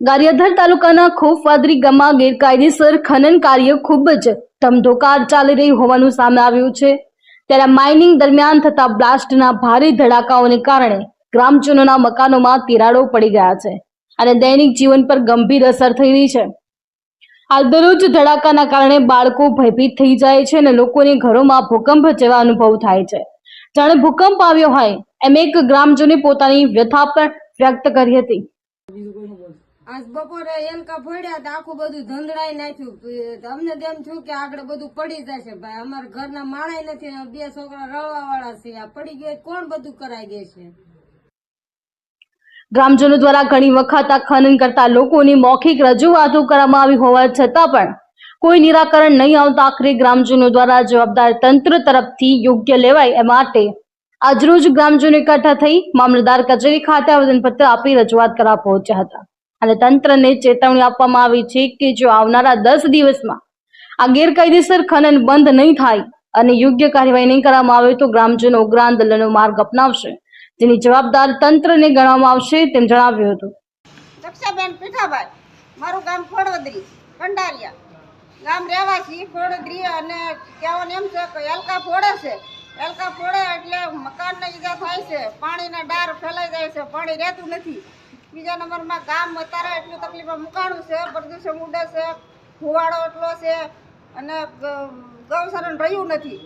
ગારિયાધાર તાલુકાના ખોફવાદરી ગામમાં ગેરકાયદેસર ખનન કાર્ય ખૂબ જ ધમધોકાર ચાલી રહી હોવાનું સામે આવ્યું છે. ત્યારે માઇનિંગ દરમિયાન થતા બ્લાસ્ટના ભારે ધડાકાઓને કારણે ગ્રામજનોના મકાનોમાં તિરાડો પડી ગયા છે અને દૈનિક જીવન પર ગંભીર અસર થઈ રહી છે. હાલ દરરોજ ધડાકાના કારણે બાળકો ભયભીત થઈ જાય છે અને લોકોને ઘરોમાં ભૂકંપ જેવા અનુભવ થાય છે. જાણે ભૂકંપ આવ્યો હોય એમ એક ગ્રામજને પોતાની વ્યથા પણ વ્યક્ત કરી હતી. બપોરે એલકા ફોડ્યા આખું બધું ધંધડાઈ નાખ્યું. અમને તેમ થયું કે આગળ બધું પડી જશે. ભાઈ, અમારા ઘરના માણાય નથી બે છોકરા રળવા વાળા છે આ પડી ગયો કોણ બધું કરાઈ દેશે ગ્રામજનો દ્વારા ઘણી વખત આ ખનન કરતા લોકોની મૌખિક રજૂઆતો કરવામાં આવી હોવા છતાં પણ કોઈ નિરાકરણ નહીં આવતા આખરે ગ્રામજનો દ્વારા જવાબદાર તંત્ર તરફથી યોગ્ય લેવાય એ માટે આજરોજ ગ્રામજનો એકઠા થઈ મામલતદાર કચેરી ખાતે આવેદનપત્ર આપી રજૂઆત કરવા પહોંચ્યા હતા. અને તંત્રને ચેતવણી આપવામાં આવી છે કે જો આવનારા દસ દિવસમાં આ ગેરકાયદેસર ખનન બંધ નહીં થાય અને યોગ્ય કાર્યવાહી નહીં કરવામાં આવે તો ગ્રામજનો ઉગ્ર આંદોલનનો માર્ગ અપનાવશે. જેની જવાબદાર તંત્રને ગણવામાં આવશે તેમ જણાવ્યું હતું. દક્ષાબેન પીઠાભાઈ, મારું ગામ ખોડવદરી કંડારિયા ગામ રહેવાસી ખોડવદરી અને કહેવાનું એમ છે કે એલકા ફોડે છે. એલકા ફોડે એટલે મકાનને ઈજા થાય છે, પાણીના ડાર ફેલાઈ જાય છે, પાણી રહેતું નથી. બીજા નંબરમાં ગામ અત્યારે એટલું તકલીફમાં મુકાણું છે, પ્રદૂષણ ઉડે છે ધુવાડો એટલો છે અને ગૌસરણ રહ્યું નથી.